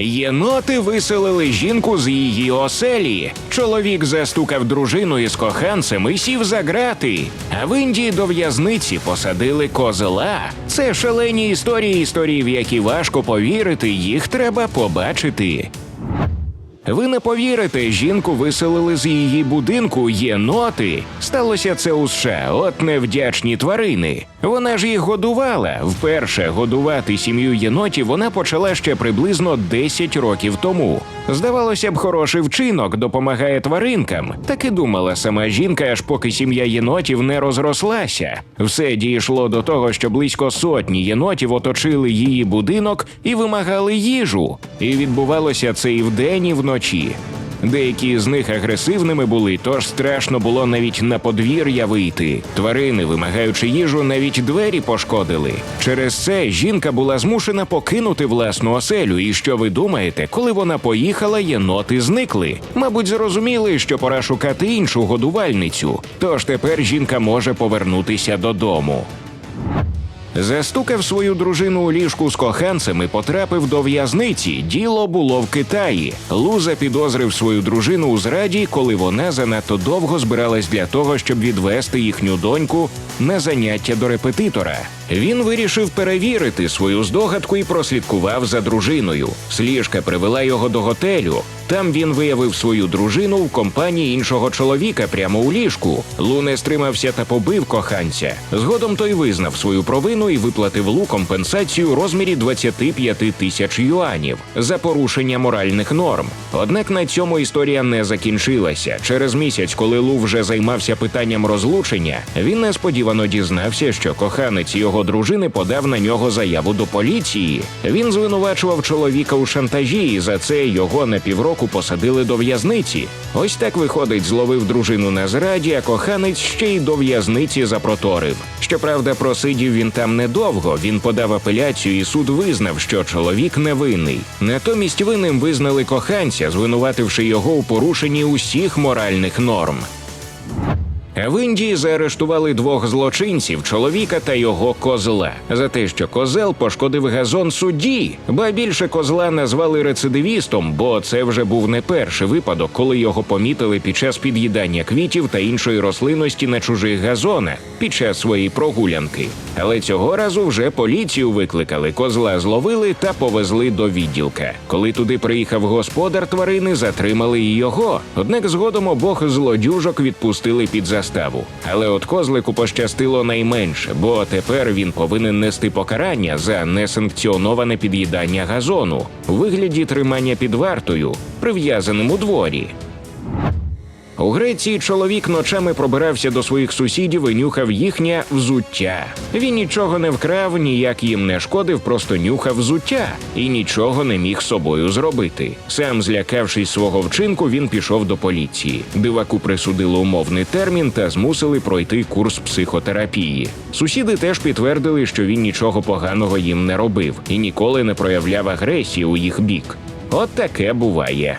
Єноти виселили жінку з її оселі. Чоловік застукав дружину із коханцем і сів за грати. А в Індії до в'язниці посадили козела. Це шалені історії, історії, в які важко повірити, їх треба побачити. Ви не повірите, жінку виселили з її будинку єноти. Сталося це у США, от невдячні тварини. Вона ж їх годувала. Вперше годувати сім'ю єнотів вона почала ще приблизно 10 років тому. Здавалося б, хороший вчинок допомагає тваринкам. Так і думала сама жінка, аж поки сім'я єнотів не розрослася. Все дійшло до того, що близько сотні єнотів оточили її будинок і вимагали їжу. І відбувалося це і вдень, і вночі. Деякі з них агресивними були, тож страшно було навіть на подвір'я вийти. Тварини, вимагаючи їжу, навіть двері пошкодили. Через це жінка була змушена покинути власну оселю. І що ви думаєте, коли вона поїхала, єноти зникли? Мабуть, зрозуміли, що пора шукати іншу годувальницю. Тож тепер жінка може повернутися додому. Застукав свою дружину у ліжку з коханцем і потрапив до в'язниці. Діло було в Китаї. Лу запідозрив свою дружину у зраді, коли вона занадто довго збиралась для того, щоб відвести їхню доньку на заняття до репетитора. Він вирішив перевірити свою здогадку і прослідкував за дружиною. Сліжка привела його до готелю. Там він виявив свою дружину в компанії іншого чоловіка прямо у ліжку. Лу не стримався та побив коханця. Згодом той визнав свою провину і виплатив Лу компенсацію у розмірі 25 тисяч юанів за порушення моральних норм. Однак на цьому історія не закінчилася. Через місяць, коли Лу вже займався питанням розлучення, він несподівано дізнався, що коханець його дружини подав на нього заяву до поліції. Він звинувачував чоловіка у шантажі, і за це його на півроку посадили до в'язниці. Ось так виходить, зловив дружину на зраді, а коханець ще й до в'язниці запроторив. Щоправда, просидів він там недовго. Він подав апеляцію, і суд визнав, що чоловік невинний. Натомість винним визнали коханця, звинувативши його у порушенні усіх моральних норм. В Індії заарештували двох злочинців чоловіка та його козла за те, що козел пошкодив газон судді. Ба більше козла назвали рецидивістом, бо це вже був не перший випадок, коли його помітили під час під'їдання квітів та іншої рослинності на чужих газонах під час своєї прогулянки. Але цього разу вже поліцію викликали, козла зловили та повезли до відділка. Коли туди приїхав господар тварини, затримали і його. Однак згодом обох злодюжок відпустили під заставу. Але от козлику пощастило найменше, бо тепер він повинен нести покарання за несанкціоноване під'їдання газону у вигляді тримання під вартою, прив'язаним у дворі. У Греції чоловік ночами пробирався до своїх сусідів і нюхав їхнє взуття. Він нічого не вкрав, ніяк їм не шкодив, просто нюхав взуття і нічого не міг собою зробити. Сам злякавшись свого вчинку, він пішов до поліції. Диваку присудили умовний термін та змусили пройти курс психотерапії. Сусіди теж підтвердили, що він нічого поганого їм не робив і ніколи не проявляв агресії у їх бік. От таке буває.